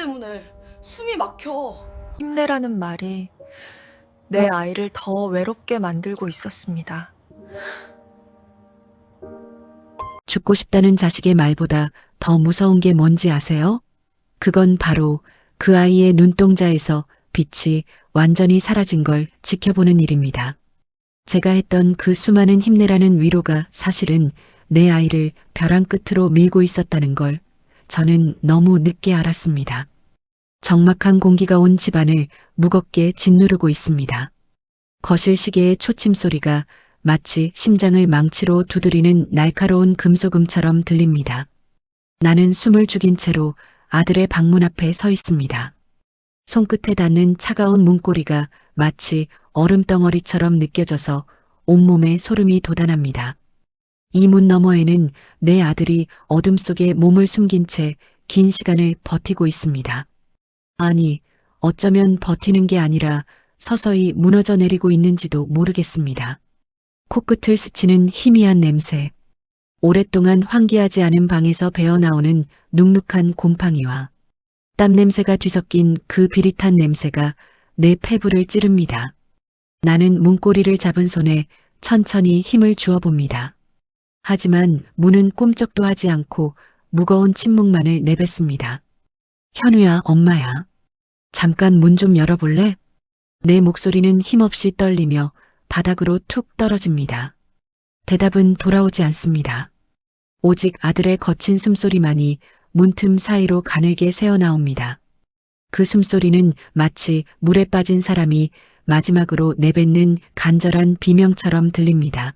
때문에 숨이 막혀. 힘내라는 말이 내 아이를 더 외롭게 만들고 있었습니다. 죽고 싶다는 자식의 말보다 더 무서운 게 뭔지 아세요? 그건 바로 그 아이의 눈동자에서 빛이 완전히 사라진 걸 지켜보는 일입니다. 제가 했던 그 수많은 힘내라는 위로가 사실은 내 아이를 벼랑 끝으로 밀고 있었다는 걸 저는 너무 늦게 알았습니다. 적막한 공기가 온 집안을 무겁게 짓누르고 있습니다. 거실 시계의 초침 소리가 마치 심장을 망치로 두드리는 날카로운 금소금처럼 들립니다. 나는 숨을 죽인 채로 아들의 방문 앞에 서 있습니다. 손끝에 닿는 차가운 문고리가 마치 얼음덩어리처럼 느껴져서 온몸에 소름이 돋아납니다. 이 문 너머에는 내 아들이 어둠 속에 몸을 숨긴 채 긴 시간을 버티고 있습니다. 아니, 어쩌면 버티는 게 아니라 서서히 무너져 내리고 있는지도 모르겠습니다. 코끝을 스치는 희미한 냄새. 오랫동안 환기하지 않은 방에서 배어나오는 눅눅한 곰팡이와 땀 냄새가 뒤섞인 그 비릿한 냄새가 내 폐부를 찌릅니다. 나는 문고리를 잡은 손에 천천히 힘을 주어 봅니다. 하지만 문은 꼼짝도 하지 않고 무거운 침묵만을 내뱉습니다. 현우야, 엄마야. 잠깐 문 좀 열어볼래? 내 목소리는 힘없이 떨리며 바닥으로 툭 떨어집니다. 대답은 돌아오지 않습니다. 오직 아들의 거친 숨소리만이 문틈 사이로 가늘게 새어나옵니다. 그 숨소리는 마치 물에 빠진 사람이 마지막으로 내뱉는 간절한 비명처럼 들립니다.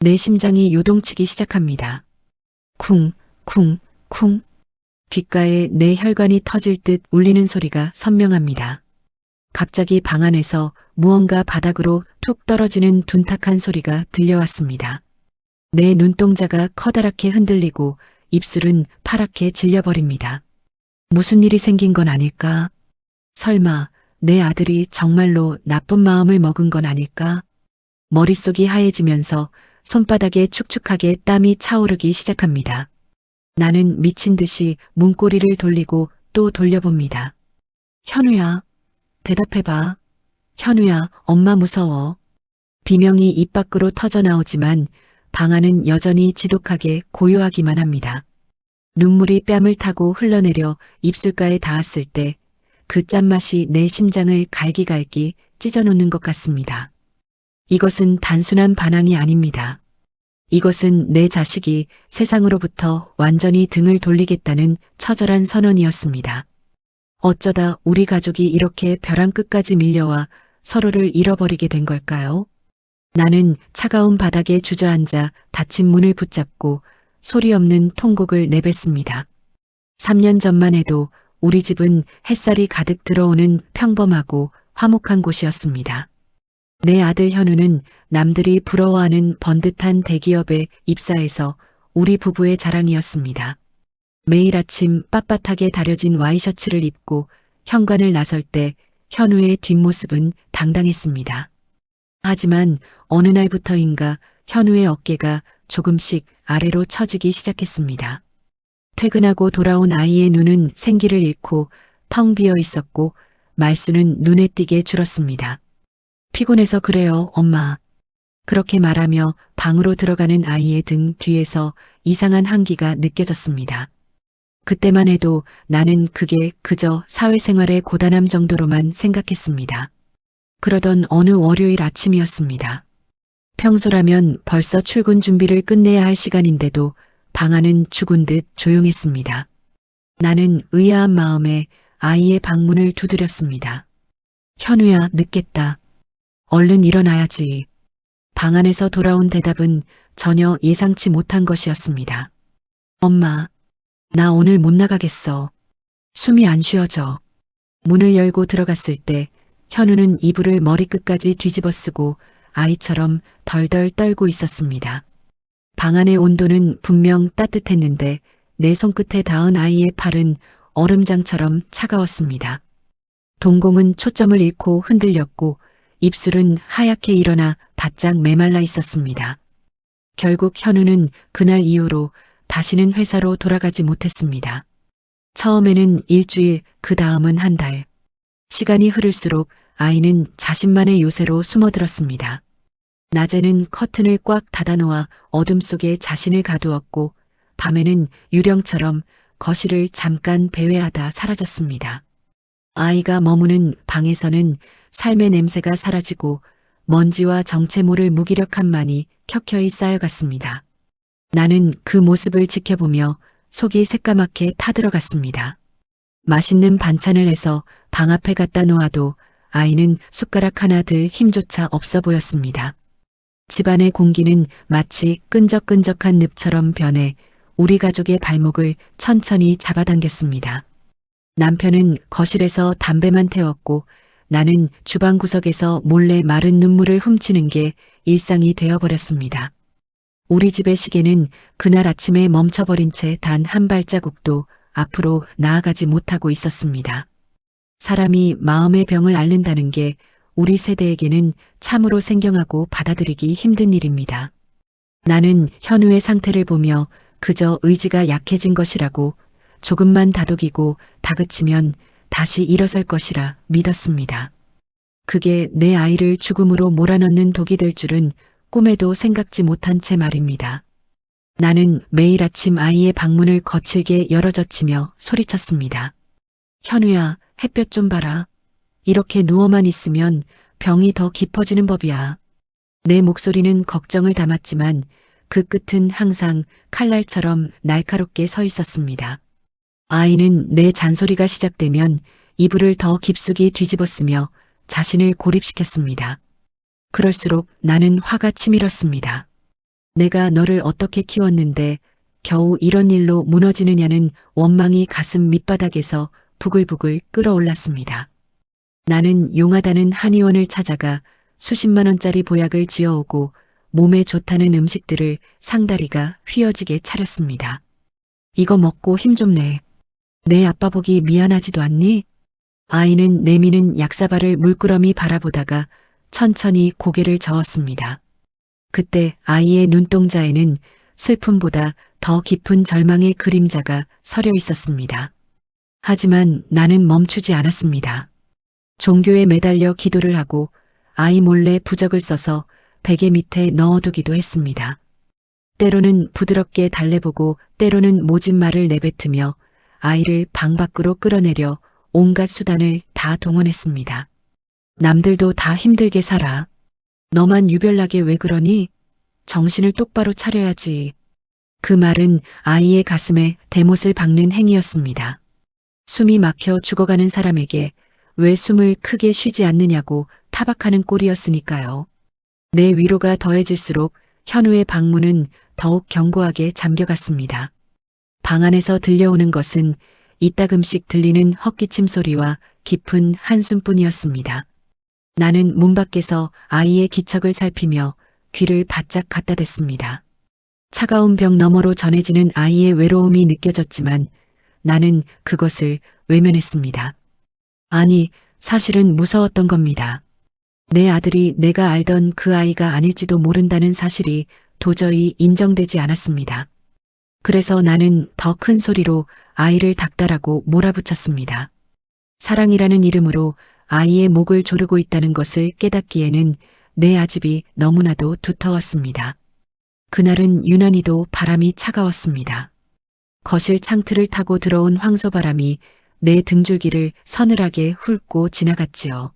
내 심장이 요동치기 시작합니다. 쿵, 쿵, 쿵. 귓가에 내 혈관이 터질 듯 울리는 소리가 선명합니다. 갑자기 방 안에서 무언가 바닥으로 툭 떨어지는 둔탁한 소리가 들려왔습니다. 내 눈동자가 커다랗게 흔들리고 입술은 파랗게 질려버립니다. 무슨 일이 생긴 건 아닐까? 설마 내 아들이 정말로 나쁜 마음을 먹은 건 아닐까? 머릿속이 하얘지면서 손바닥에 축축하게 땀이 차오르기 시작합니다. 나는 미친 듯이 문고리를 돌리고 또 돌려봅니다. 현우야, 대답해봐. 현우야, 엄마 무서워. 비명이 입 밖으로 터져 나오지만 방 안은 여전히 지독하게 고요하기만 합니다. 눈물이 뺨을 타고 흘러내려 입술가에 닿았을 때 그 짠맛이 내 심장을 갈기갈기 찢어놓는 것 같습니다. 이것은 단순한 반항이 아닙니다. 이것은 내 자식이 세상으로부터 완전히 등을 돌리겠다는 처절한 선언이었습니다. 어쩌다 우리 가족이 이렇게 벼랑 끝까지 밀려와 서로를 잃어버리게 된 걸까요? 나는 차가운 바닥에 주저앉아 닫힌 문을 붙잡고 소리 없는 통곡을 내뱉습니다. 3년 전만 해도 우리 집은 햇살이 가득 들어오는 평범하고 화목한 곳이었습니다. 내 아들 현우는 남들이 부러워하는 번듯한 대기업에 입사해서 우리 부부의 자랑이었습니다. 매일 아침 빳빳하게 다려진 와이셔츠를 입고 현관을 나설 때 현우의 뒷모습은 당당했습니다. 하지만 어느 날부터인가 현우의 어깨가 조금씩 아래로 처지기 시작했습니다. 퇴근하고 돌아온 아이의 눈은 생기를 잃고 텅 비어 있었고 말수는 눈에 띄게 줄었습니다. 피곤해서 그래요, 엄마. 그렇게 말하며 방으로 들어가는 아이의 등 뒤에서 이상한 한기가 느껴졌습니다. 그때만 해도 나는 그게 그저 사회생활의 고단함 정도로만 생각했습니다. 그러던 어느 월요일 아침이었습니다. 평소라면 벌써 출근 준비를 끝내야 할 시간인데도 방 안은 죽은 듯 조용했습니다. 나는 의아한 마음에 아이의 방문을 두드렸습니다. 현우야, 늦겠다. 얼른 일어나야지. 방 안에서 돌아온 대답은 전혀 예상치 못한 것이었습니다. 엄마, 나 오늘 못 나가겠어. 숨이 안 쉬어져. 문을 열고 들어갔을 때 현우는 이불을 머리끝까지 뒤집어 쓰고 아이처럼 덜덜 떨고 있었습니다. 방 안의 온도는 분명 따뜻했는데 내 손끝에 닿은 아이의 팔은 얼음장처럼 차가웠습니다. 동공은 초점을 잃고 흔들렸고 입술은 하얗게 일어나 바짝 메말라 있었습니다. 결국 현우는 그날 이후로 다시는 회사로 돌아가지 못했습니다. 처음에는 일주일, 그 다음은 한 달. 시간이 흐를수록 아이는 자신만의 요새로 숨어들었습니다. 낮에는 커튼을 꽉 닫아놓아 어둠 속에 자신을 가두었고, 밤에는 유령처럼 거실을 잠깐 배회하다 사라졌습니다. 아이가 머무는 방에서는 삶의 냄새가 사라지고 먼지와 정체 모를 무기력함만이 켜켜이 쌓여갔습니다. 나는 그 모습을 지켜보며 속이 새까맣게 타들어갔습니다. 맛있는 반찬을 해서 방 앞에 갖다 놓아도 아이는 숟가락 하나 들 힘조차 없어 보였습니다. 집안의 공기는 마치 끈적끈적한 늪처럼 변해 우리 가족의 발목을 천천히 잡아당겼습니다. 남편은 거실에서 담배만 태웠고 나는 주방 구석에서 몰래 마른 눈물을 훔치는 게 일상이 되어버렸습니다. 우리 집의 시계는 그날 아침에 멈춰버린 채 단 한 발자국도 앞으로 나아가지 못하고 있었습니다. 사람이 마음의 병을 앓는다는 게 우리 세대에게는 참으로 생경하고 받아들이기 힘든 일입니다. 나는 현우의 상태를 보며 그저 의지가 약해진 것이라고 조금만 다독이고 다그치면 다시 일어설 것이라 믿었습니다. 그게 내 아이를 죽음으로 몰아넣는 독이 될 줄은 꿈에도 생각지 못한 채 말입니다. 나는 매일 아침 아이의 방문을 거칠게 열어젖히며 소리쳤습니다. 현우야, 햇볕 좀 봐라. 이렇게 누워만 있으면 병이 더 깊어지는 법이야. 내 목소리는 걱정을 담았지만 그 끝은 항상 칼날처럼 날카롭게 서 있었습니다. 아이는 내 잔소리가 시작되면 이불을 더 깊숙이 뒤집었으며 자신을 고립시켰습니다. 그럴수록 나는 화가 치밀었습니다. 내가 너를 어떻게 키웠는데 겨우 이런 일로 무너지느냐는 원망이 가슴 밑바닥에서 부글부글 끓어올랐습니다. 나는 용하다는 한의원을 찾아가 수십만 원짜리 보약을 지어오고 몸에 좋다는 음식들을 상다리가 휘어지게 차렸습니다. 이거 먹고 힘 좀 내. 내 아빠 보기 미안하지도 않니? 아이는 내미는 약사발을 물끄러미 바라보다가 천천히 고개를 저었습니다. 그때 아이의 눈동자에는 슬픔보다 더 깊은 절망의 그림자가 서려 있었습니다. 하지만 나는 멈추지 않았습니다. 종교에 매달려 기도를 하고 아이 몰래 부적을 써서 베개 밑에 넣어두기도 했습니다. 때로는 부드럽게 달래보고 때로는 모진 말을 내뱉으며 아이를 방 밖으로 끌어내려 온갖 수단을 다 동원했습니다. 남들도 다 힘들게 살아. 너만 유별나게 왜 그러니? 정신을 똑바로 차려야지. 그 말은 아이의 가슴에 대못을 박는 행위였습니다. 숨이 막혀 죽어가는 사람에게 왜 숨을 크게 쉬지 않느냐고 타박하는 꼴이었으니까요. 내 위로가 더해질수록 현우의 방문은 더욱 견고하게 잠겨갔습니다. 방 안에서 들려오는 것은 이따금씩 들리는 헛기침 소리와 깊은 한숨뿐이었습니다. 나는 문 밖에서 아이의 기척을 살피며 귀를 바짝 갖다 댔습니다. 차가운 벽 너머로 전해지는 아이의 외로움이 느껴졌지만 나는 그것을 외면했습니다. 아니, 사실은 무서웠던 겁니다. 내 아들이 내가 알던 그 아이가 아닐지도 모른다는 사실이 도저히 인정되지 않았습니다. 그래서 나는 더 큰 소리로 아이를 닥달하고 몰아붙였습니다. 사랑이라는 이름으로 아이의 목을 조르고 있다는 것을 깨닫기에는 내 아집이 너무나도 두터웠습니다. 그날은 유난히도 바람이 차가웠습니다. 거실 창틀을 타고 들어온 황소바람이 내 등줄기를 서늘하게 훑고 지나갔지요.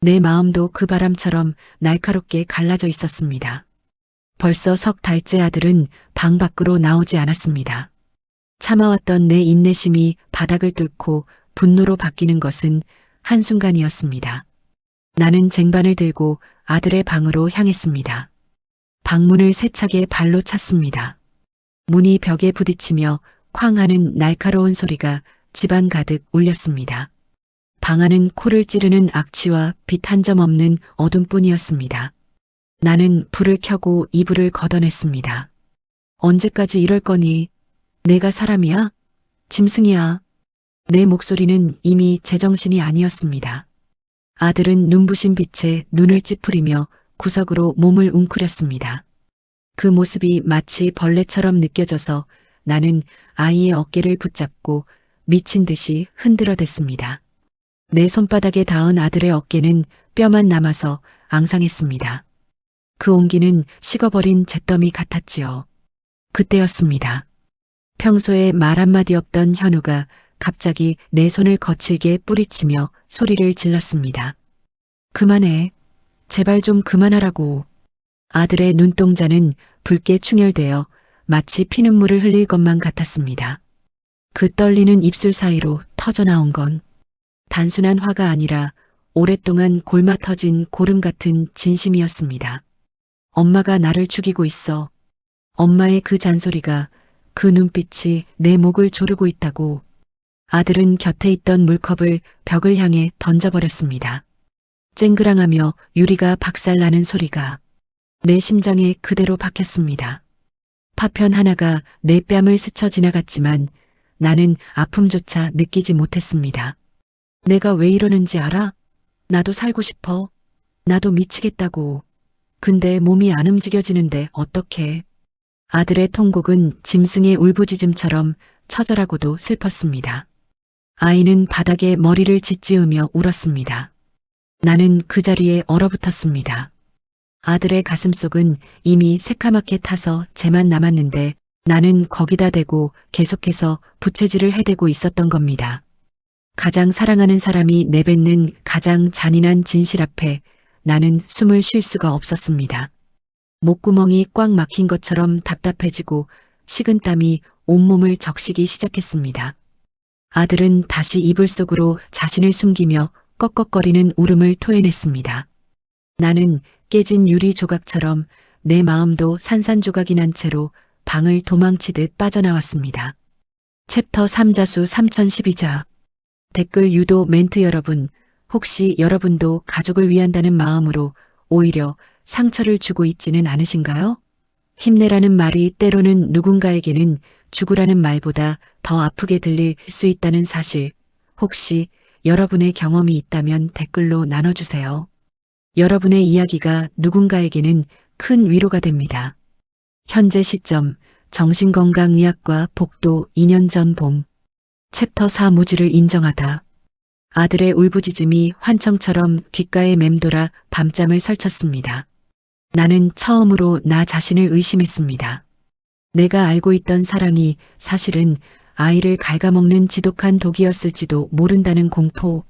내 마음도 그 바람처럼 날카롭게 갈라져 있었습니다. 벌써 석 달째 아들은 방 밖으로 나오지 않았습니다. 참아왔던 내 인내심이 바닥을 뚫고 분노로 바뀌는 것은 한순간이었습니다. 나는 쟁반을 들고 아들의 방으로 향했습니다. 방문을 세차게 발로 찼습니다. 문이 벽에 부딪히며 쾅 하는 날카로운 소리가 집안 가득 울렸습니다. 방 안은 코를 찌르는 악취와 빛 한 점 없는 어둠뿐이었습니다. 나는 불을 켜고 이불을 걷어냈습니다. 언제까지 이럴 거니? 내가 사람이야? 짐승이야? 내 목소리는 이미 제정신이 아니었습니다. 아들은 눈부신 빛에 눈을 찌푸리며 구석으로 몸을 웅크렸습니다. 그 모습이 마치 벌레처럼 느껴져서 나는 아이의 어깨를 붙잡고 미친 듯이 흔들어댔습니다. 내 손바닥에 닿은 아들의 어깨는 뼈만 남아서 앙상했습니다. 그 온기는 식어버린 잿더미 같았지요. 그때였습니다. 평소에 말 한마디 없던 현우가 갑자기 내 손을 거칠게 뿌리치며 소리를 질렀습니다. 그만해. 제발 좀 그만하라고. 아들의 눈동자는 붉게 충혈되어 마치 피눈물을 흘릴 것만 같았습니다. 그 떨리는 입술 사이로 터져나온 건 단순한 화가 아니라 오랫동안 골마 터진 고름 같은 진심이었습니다. 엄마가 나를 죽이고 있어. 엄마의 그 잔소리가 그 눈빛이 내 목을 조르고 있다고. 아들은 곁에 있던 물컵을 벽을 향해 던져버렸습니다. 쨍그랑하며 유리가 박살나는 소리가 내 심장에 그대로 박혔습니다. 파편 하나가 내 뺨을 스쳐 지나갔지만 나는 아픔조차 느끼지 못했습니다. 내가 왜 이러는지 알아? 나도 살고 싶어. 나도 미치겠다고. 근데 몸이 안 움직여지는데 어떡해. 아들의 통곡은 짐승의 울부짖음처럼 처절하고도 슬펐습니다. 아이는 바닥에 머리를 짓지으며 울었습니다. 나는 그 자리에 얼어붙었습니다. 아들의 가슴속은 이미 새카맣게 타서 재만 남았는데 나는 거기다 대고 계속해서 부채질을 해대고 있었던 겁니다. 가장 사랑하는 사람이 내뱉는 가장 잔인한 진실 앞에 나는 숨을 쉴 수가 없었습니다. 목구멍이 꽉 막힌 것처럼 답답해지고 식은땀이 온몸을 적시기 시작했습니다. 아들은 다시 이불 속으로 자신을 숨기며 꺽꺽거리는 울음을 토해냈습니다. 나는 깨진 유리 조각처럼 내 마음도 산산조각이 난 채로 방을 도망치듯 빠져나왔습니다. 챕터 3자수 3012자 댓글 유도 멘트 여러분 혹시 여러분도 가족을 위한다는 마음으로 오히려 상처를 주고 있지는 않으신가요? 힘내라는 말이 때로는 누군가에게는 죽으라는 말보다 더 아프게 들릴 수 있다는 사실 혹시 여러분의 경험이 있다면 댓글로 나눠주세요. 여러분의 이야기가 누군가에게는 큰 위로가 됩니다. 현재 시점 정신건강의학과 복도 2년 전 봄. 챕터 4 무지를 인정하다. 아들의 울부짖음이 환청처럼 귓가에 맴돌아 밤잠을 설쳤습니다. 나는 처음으로 나 자신을 의심했습니다. 내가 알고 있던 사랑이 사실은 아이를 갉아먹는 지독한 독이었을지도 모른다는 공포.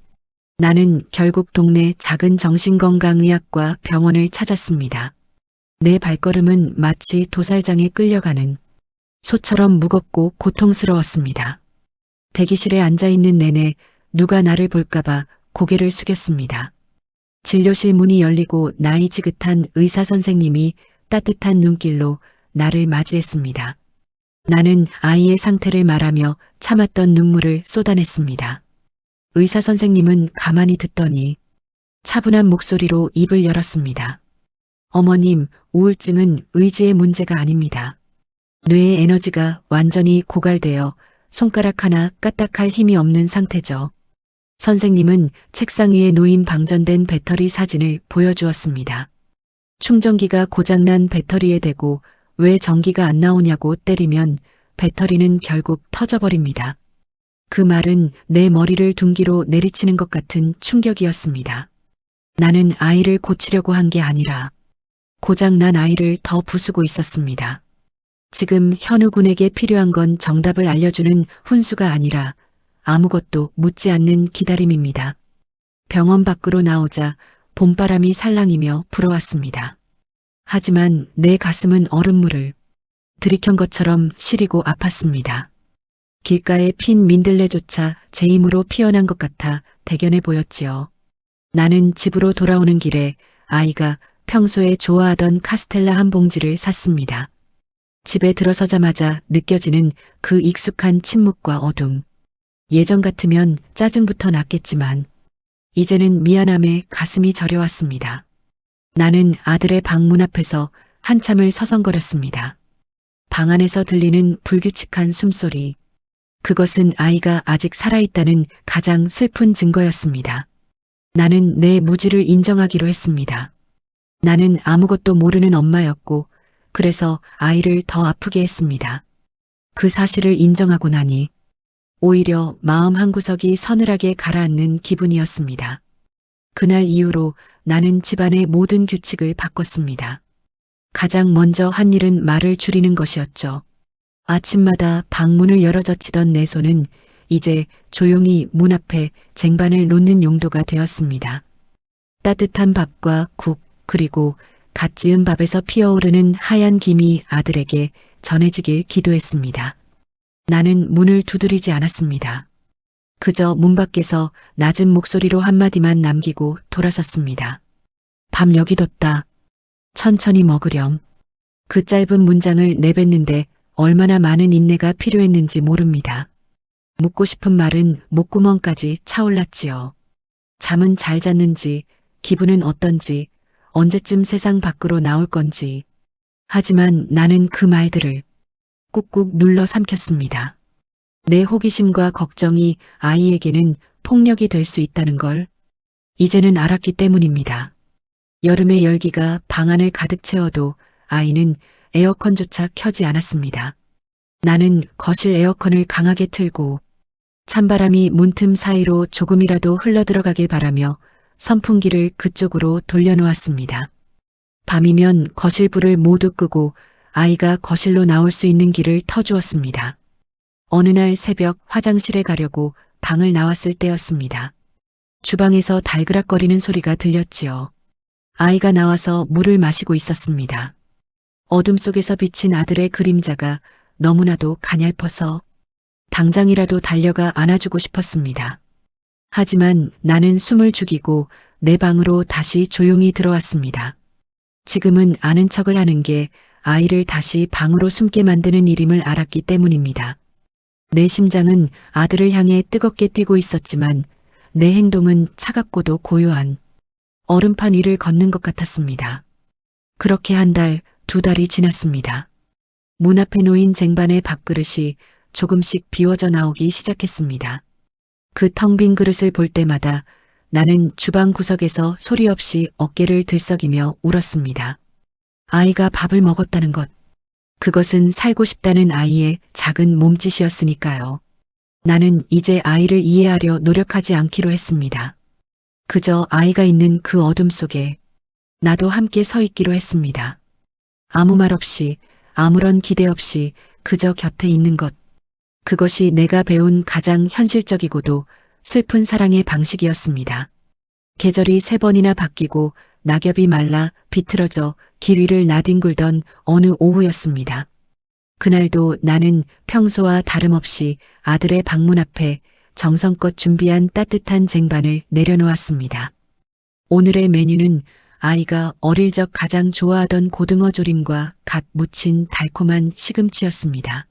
나는 결국 동네 작은 정신건강의학과 병원을 찾았습니다. 내 발걸음은 마치 도살장에 끌려가는 소처럼 무겁고 고통스러웠습니다. 대기실에 앉아있는 내내 누가 나를 볼까봐 고개를 숙였습니다. 진료실 문이 열리고 나이 지긋한 의사 선생님이 따뜻한 눈길로 나를 맞이했습니다. 나는 아이의 상태를 말하며 참았던 눈물을 쏟아냈습니다. 의사 선생님은 가만히 듣더니 차분한 목소리로 입을 열었습니다. 어머님, 우울증은 의지의 문제가 아닙니다. 뇌의 에너지가 완전히 고갈되어 손가락 하나 까딱할 힘이 없는 상태죠. 선생님은 책상 위에 놓인 방전된 배터리 사진을 보여주었습니다. 충전기가 고장난 배터리에 대고 왜 전기가 안 나오냐고 때리면 배터리는 결국 터져버립니다. 그 말은 내 머리를 둔기로 내리치는 것 같은 충격이었습니다. 나는 아이를 고치려고 한 게 아니라 고장난 아이를 더 부수고 있었습니다. 지금 현우 군에게 필요한 건 정답을 알려주는 훈수가 아니라 아무것도 묻지 않는 기다림입니다. 병원 밖으로 나오자 봄바람이 살랑이며 불어왔습니다. 하지만 내 가슴은 얼음물을 들이켠 것처럼 시리고 아팠습니다. 길가에 핀 민들레조차 제 힘으로 피어난 것 같아 대견해 보였지요. 나는 집으로 돌아오는 길에 아이가 평소에 좋아하던 카스텔라 한 봉지를 샀습니다. 집에 들어서자마자 느껴지는 그 익숙한 침묵과 어둠. 예전 같으면 짜증부터 났겠지만 이제는 미안함에 가슴이 저려왔습니다. 나는 아들의 방 문 앞에서 한참을 서성거렸습니다. 방 안에서 들리는 불규칙한 숨소리. 그것은 아이가 아직 살아있다는 가장 슬픈 증거였습니다. 나는 내 무지를 인정하기로 했습니다. 나는 아무것도 모르는 엄마였고, 그래서 아이를 더 아프게 했습니다. 그 사실을 인정하고 나니, 오히려 마음 한구석이 서늘하게 가라앉는 기분이었습니다. 그날 이후로 나는 집안의 모든 규칙을 바꿨습니다. 가장 먼저 한 일은 말을 줄이는 것이었죠. 아침마다 방문을 열어 젖히던 내 손은 이제 조용히 문 앞에 쟁반을 놓는 용도가 되었습니다. 따뜻한 밥과 국, 그리고 갓 지은 밥에서 피어오르는 하얀 김이 아들에게 전해지길 기도했습니다. 나는 문을 두드리지 않았습니다. 그저 문 밖에서 낮은 목소리로 한마디만 남기고 돌아섰습니다. 밥 여기 뒀다. 천천히 먹으렴. 그 짧은 문장을 내뱉는데 얼마나 많은 인내가 필요했는지 모릅니다. 묻고 싶은 말은 목구멍까지 차올랐지요. 잠은 잘 잤는지, 기분은 어떤지, 언제쯤 세상 밖으로 나올 건지. 하지만 나는 그 말들을 꾹꾹 눌러 삼켰습니다. 내 호기심과 걱정이 아이에게는 폭력이 될 수 있다는 걸 이제는 알았기 때문입니다. 여름의 열기가 방 안을 가득 채워도 아이는 에어컨조차 켜지 않았습니다. 나는 거실 에어컨을 강하게 틀고 찬바람이 문틈 사이로 조금이라도 흘러들어가길 바라며 선풍기를 그쪽으로 돌려놓았습니다. 밤이면 거실 불을 모두 끄고 아이가 거실로 나올 수 있는 길을 터주었습니다. 어느 날 새벽 화장실에 가려고 방을 나왔을 때였습니다. 주방에서 달그락거리는 소리가 들렸지요. 아이가 나와서 물을 마시고 있었습니다. 어둠 속에서 비친 아들의 그림자가 너무나도 가냘퍼서 당장이라도 달려가 안아주고 싶었습니다. 하지만 나는 숨을 죽이고 내 방으로 다시 조용히 들어왔습니다. 지금은 아는 척을 하는 게 아이를 다시 방으로 숨게 만드는 일임을 알았기 때문입니다. 내 심장은 아들을 향해 뜨겁게 뛰고 있었지만 내 행동은 차갑고도 고요한 얼음판 위를 걷는 것 같았습니다. 그렇게 한 달, 두 달이 지났습니다. 문 앞에 놓인 쟁반의 밥그릇이 조금씩 비워져 나오기 시작했습니다. 그 텅 빈 그릇을 볼 때마다 나는 주방 구석에서 소리 없이 어깨를 들썩이며 울었습니다. 아이가 밥을 먹었다는 것. 그것은 살고 싶다는 아이의 작은 몸짓이었으니까요. 나는 이제 아이를 이해하려 노력하지 않기로 했습니다. 그저 아이가 있는 그 어둠 속에 나도 함께 서 있기로 했습니다. 아무 말 없이 아무런 기대 없이 그저 곁에 있는 것. 그것이 내가 배운 가장 현실적이고도 슬픈 사랑의 방식이었습니다. 계절이 세 번이나 바뀌고 낙엽이 말라 비틀어져 길 위를 나뒹굴던 어느 오후였습니다. 그날도 나는 평소와 다름없이 아들의 방문 앞에 정성껏 준비한 따뜻한 쟁반을 내려놓았습니다. 오늘의 메뉴는 아이가 어릴 적 가장 좋아하던 고등어 조림과 갓 무친 달콤한 시금치였습니다.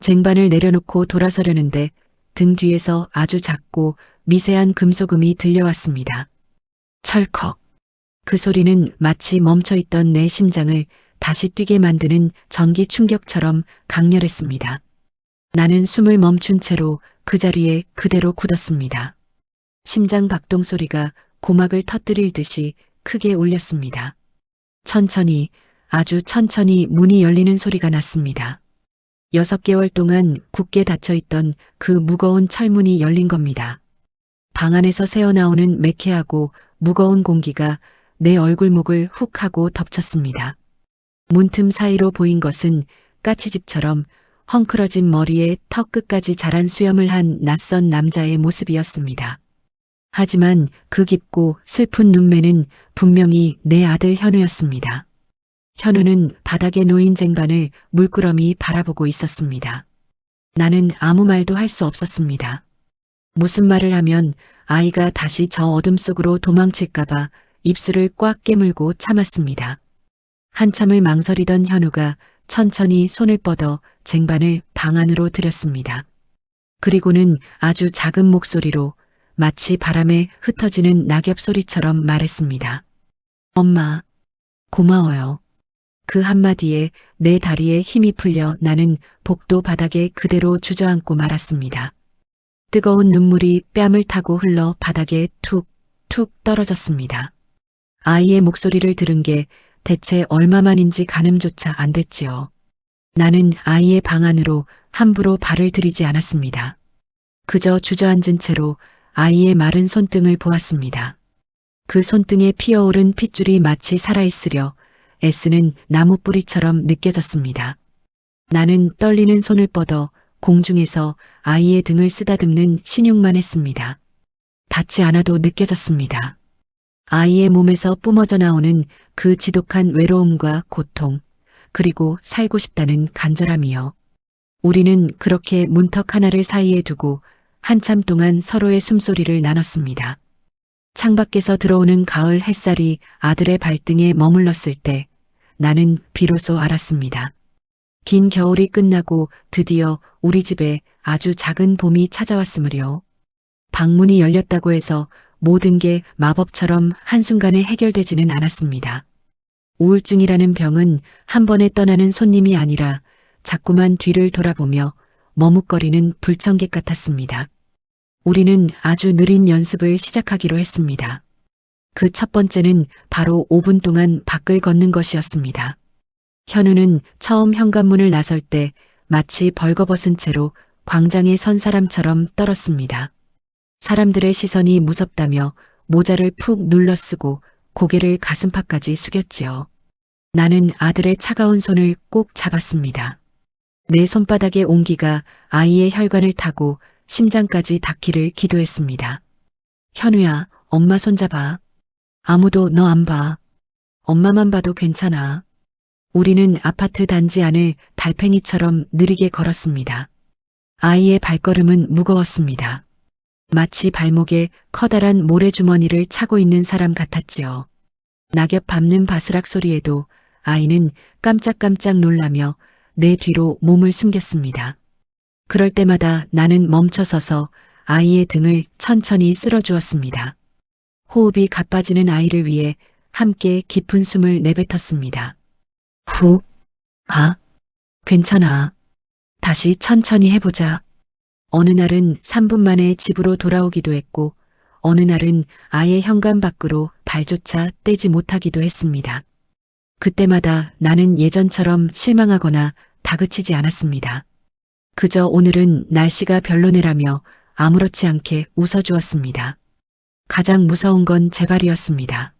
쟁반을 내려놓고 돌아서려는데 등 뒤에서 아주 작고 미세한 금소금이 들려왔습니다. 철컥. 그 소리는 마치 멈춰있던 내 심장을 다시 뛰게 만드는 전기 충격처럼 강렬했습니다. 나는 숨을 멈춘 채로 그 자리에 그대로 굳었습니다. 심장 박동 소리가 고막을 터뜨릴 듯이 크게 울렸습니다. 천천히, 아주 천천히 문이 열리는 소리가 났습니다. 여섯 개월 동안 굳게 닫혀있던 그 무거운 철문이 열린 겁니다. 방 안에서 새어나오는 매캐하고 무거운 공기가 내 얼굴목을 훅 하고 덮쳤습니다. 문틈 사이로 보인 것은 까치집처럼 헝클어진 머리에 턱 끝까지 자란 수염을 한 낯선 남자의 모습이었습니다. 하지만 그 깊고 슬픈 눈매는 분명히 내 아들 현우였습니다. 현우는 바닥에 놓인 쟁반을 물끄러미 바라보고 있었습니다. 나는 아무 말도 할 수 없었습니다. 무슨 말을 하면 아이가 다시 저 어둠 속으로 도망칠까봐 입술을 꽉 깨물고 참았습니다. 한참을 망설이던 현우가 천천히 손을 뻗어 쟁반을 방 안으로 들였습니다. 그리고는 아주 작은 목소리로 마치 바람에 흩어지는 낙엽 소리처럼 말했습니다. 엄마, 고마워요. 그 한마디에 내 다리에 힘이 풀려 나는 복도 바닥에 그대로 주저앉고 말았습니다. 뜨거운 눈물이 뺨을 타고 흘러 바닥에 툭, 툭 떨어졌습니다. 아이의 목소리를 들은 게 대체 얼마만인지 가늠조차 안 됐지요. 나는 아이의 방 안으로 함부로 발을 들이지 않았습니다. 그저 주저앉은 채로 아이의 마른 손등을 보았습니다. 그 손등에 피어오른 핏줄이 마치 살아있으려 애쓰는 나무 뿌리처럼 느껴졌습니다. 나는 떨리는 손을 뻗어 공중에서 아이의 등을 쓰다듬는 신용만 했습니다. 닿지 않아도 느껴졌습니다. 아이의 몸에서 뿜어져 나오는 그 지독한 외로움과 고통, 그리고 살고 싶다는 간절함이요. 우리는 그렇게 문턱 하나를 사이에 두고 한참 동안 서로의 숨소리를 나눴습니다. 창밖에서 들어오는 가을 햇살이 아들의 발등에 머물렀을 때 나는 비로소 알았습니다. 긴 겨울이 끝나고 드디어 우리 집에 아주 작은 봄이 찾아왔으므려. 방문이 열렸다고 해서 모든 게 마법처럼 한순간에 해결되지는 않았습니다. 우울증이라는 병은 한 번에 떠나는 손님이 아니라 자꾸만 뒤를 돌아보며 머뭇거리는 불청객 같았습니다. 우리는 아주 느린 연습을 시작하기로 했습니다. 그 첫 번째는 바로 5분 동안 밖을 걷는 것이었습니다. 현우는 처음 현관문을 나설 때 마치 벌거벗은 채로 광장에 선 사람처럼 떨었습니다. 사람들의 시선이 무섭다며 모자를 푹 눌러 쓰고 고개를 가슴팍까지 숙였지요. 나는 아들의 차가운 손을 꼭 잡았습니다. 내 손바닥의 온기가 아이의 혈관을 타고 심장까지 닿기를 기도했습니다. 현우야, 엄마 손잡아. 아무도 너 안 봐. 엄마만 봐도 괜찮아. 우리는 아파트 단지 안을 달팽이처럼 느리게 걸었습니다. 아이의 발걸음은 무거웠습니다. 마치 발목에 커다란 모래주머니를 차고 있는 사람 같았지요. 낙엽 밟는 바스락 소리에도 아이는 깜짝깜짝 놀라며 내 뒤로 몸을 숨겼습니다. 그럴 때마다 나는 멈춰서서 아이의 등을 천천히 쓸어주었습니다. 호흡이 가빠지는 아이를 위해 함께 깊은 숨을 내뱉었습니다. 후, 아, 괜찮아. 다시 천천히 해보자. 어느 날은 3분 만에 집으로 돌아오기도 했고, 어느 날은 아예 현관 밖으로 발조차 떼지 못하기도 했습니다. 그때마다 나는 예전처럼 실망하거나 다그치지 않았습니다. 그저 오늘은 날씨가 별로네라며 아무렇지 않게 웃어주었습니다. 가장 무서운 건 제발이었습니다.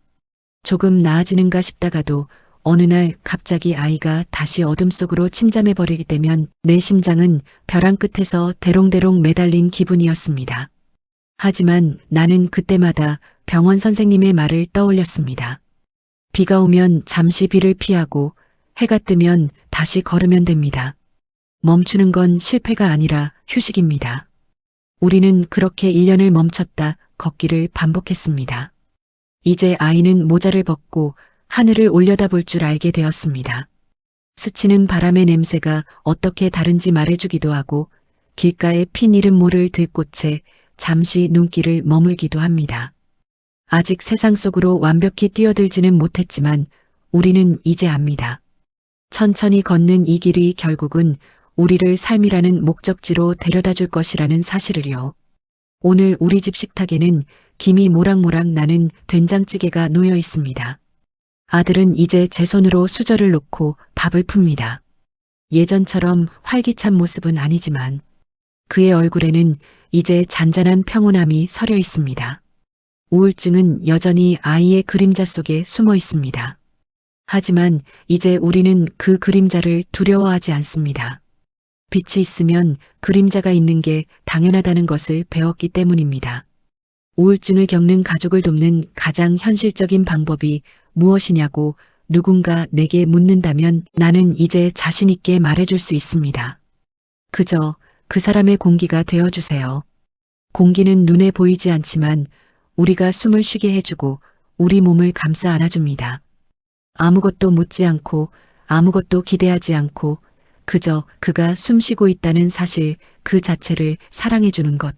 조금 나아지는가 싶다가도 어느 날 갑자기 아이가 다시 어둠 속으로 침잠해버리게 되면 내 심장은 벼랑 끝에서 대롱대롱 매달린 기분이었습니다. 하지만 나는 그때마다 병원 선생님의 말을 떠올렸습니다. 비가 오면 잠시 비를 피하고 해가 뜨면 다시 걸으면 됩니다. 멈추는 건 실패가 아니라 휴식입니다. 우리는 그렇게 1년을 멈췄다 걷기를 반복했습니다. 이제 아이는 모자를 벗고 하늘을 올려다볼 줄 알게 되었습니다. 스치는 바람의 냄새가 어떻게 다른지 말해주기도 하고 길가에 핀 이름 모를 들꽃에 잠시 눈길을 머물기도 합니다. 아직 세상 속으로 완벽히 뛰어들지는 못했지만 우리는 이제 압니다. 천천히 걷는 이 길이 결국은 우리를 삶이라는 목적지로 데려다 줄 것이라는 사실을요. 오늘 우리 집 식탁에는 김이 모락모락 나는 된장찌개가 놓여 있습니다. 아들은 이제 제 손으로 수저를 놓고 밥을 풉니다. 예전처럼 활기찬 모습은 아니지만 그의 얼굴에는 이제 잔잔한 평온함이 서려 있습니다. 우울증은 여전히 아이의 그림자 속에 숨어 있습니다. 하지만 이제 우리는 그 그림자를 두려워하지 않습니다. 빛이 있으면 그림자가 있는 게 당연하다는 것을 배웠기 때문입니다. 우울증을 겪는 가족을 돕는 가장 현실적인 방법이 무엇이냐고 누군가 내게 묻는다면 나는 이제 자신있게 말해줄 수 있습니다. 그저 그 사람의 공기가 되어주세요. 공기는 눈에 보이지 않지만 우리가 숨을 쉬게 해주고 우리 몸을 감싸 안아줍니다. 아무것도 묻지 않고 아무것도 기대하지 않고 그저 그가 숨쉬고 있다는 사실 그 자체를 사랑해주는 것.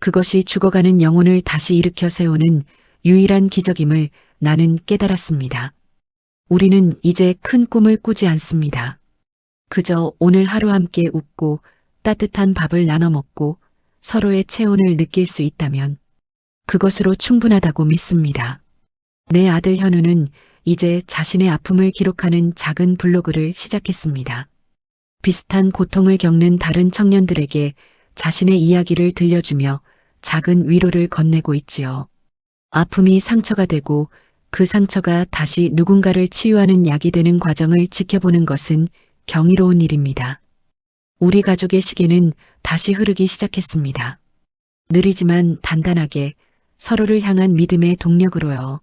그것이 죽어가는 영혼을 다시 일으켜 세우는 유일한 기적임을 나는 깨달았습니다. 우리는 이제 큰 꿈을 꾸지 않습니다. 그저 오늘 하루 함께 웃고 따뜻한 밥을 나눠 먹고 서로의 체온을 느낄 수 있다면 그것으로 충분하다고 믿습니다. 내 아들 현우는 이제 자신의 아픔을 기록하는 작은 블로그를 시작했습니다. 비슷한 고통을 겪는 다른 청년들에게 자신의 이야기를 들려주며 작은 위로를 건네고 있지요. 아픔이 상처가 되고 그 상처가 다시 누군가를 치유하는 약이 되는 과정을 지켜보는 것은 경이로운 일입니다. 우리 가족의 시계는 다시 흐르기 시작했습니다. 느리지만 단단하게 서로를 향한 믿음의 동력으로요.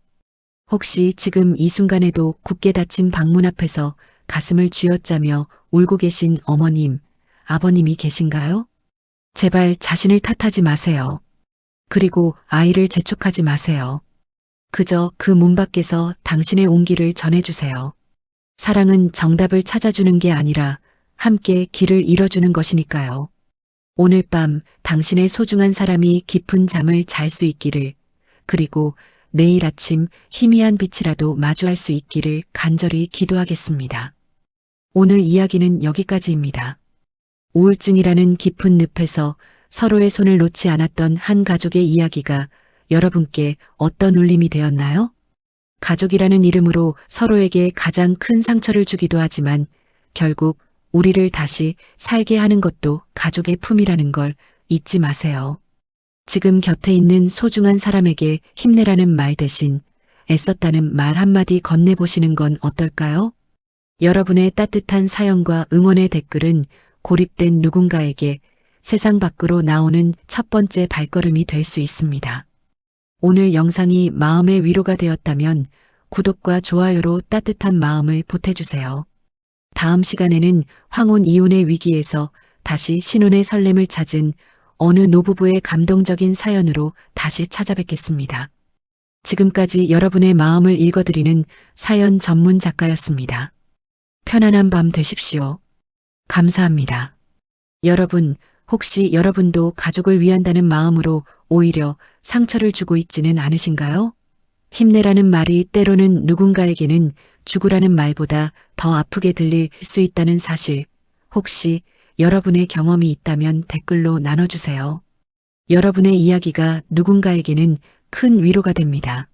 혹시 지금 이 순간에도 굳게 닫힌 방문 앞에서 가슴을 쥐어짜며 울고 계신 어머님, 아버님이 계신가요? 제발 자신을 탓하지 마세요. 그리고 아이를 재촉하지 마세요. 그저 그 문 밖에서 당신의 온기를 전해주세요. 사랑은 정답을 찾아주는 게 아니라 함께 길을 잃어주는 것이니까요. 오늘 밤 당신의 소중한 사람이 깊은 잠을 잘 수 있기를, 그리고 내일 아침 희미한 빛이라도 마주할 수 있기를 간절히 기도하겠습니다. 오늘 이야기는 여기까지입니다. 우울증이라는 깊은 늪에서 서로의 손을 놓지 않았던 한 가족의 이야기가 여러분께 어떤 울림이 되었나요? 가족이라는 이름으로 서로에게 가장 큰 상처를 주기도 하지만 결국 우리를 다시 살게 하는 것도 가족의 품이라는 걸 잊지 마세요. 지금 곁에 있는 소중한 사람에게 힘내라는 말 대신 애썼다는 말 한마디 건네보시는 건 어떨까요? 여러분의 따뜻한 사연과 응원의 댓글은 고립된 누군가에게 세상 밖으로 나오는 첫 번째 발걸음이 될 수 있습니다. 오늘 영상이 마음의 위로가 되었다면 구독과 좋아요로 따뜻한 마음을 보태주세요. 다음 시간에는 황혼 이혼의 위기에서 다시 신혼의 설렘을 찾은 어느 노부부의 감동적인 사연으로 다시 찾아뵙겠습니다. 지금까지 여러분의 마음을 읽어드리는 사연 전문 작가였습니다. 편안한 밤 되십시오. 감사합니다. 여러분, 혹시 여러분도 가족을 위한다는 마음으로 오히려 상처를 주고 있지는 않으신가요? 힘내라는 말이 때로는 누군가에게는 죽으라는 말보다 더 아프게 들릴 수 있다는 사실, 혹시 여러분의 경험이 있다면 댓글로 나눠주세요. 여러분의 이야기가 누군가에게는 큰 위로가 됩니다.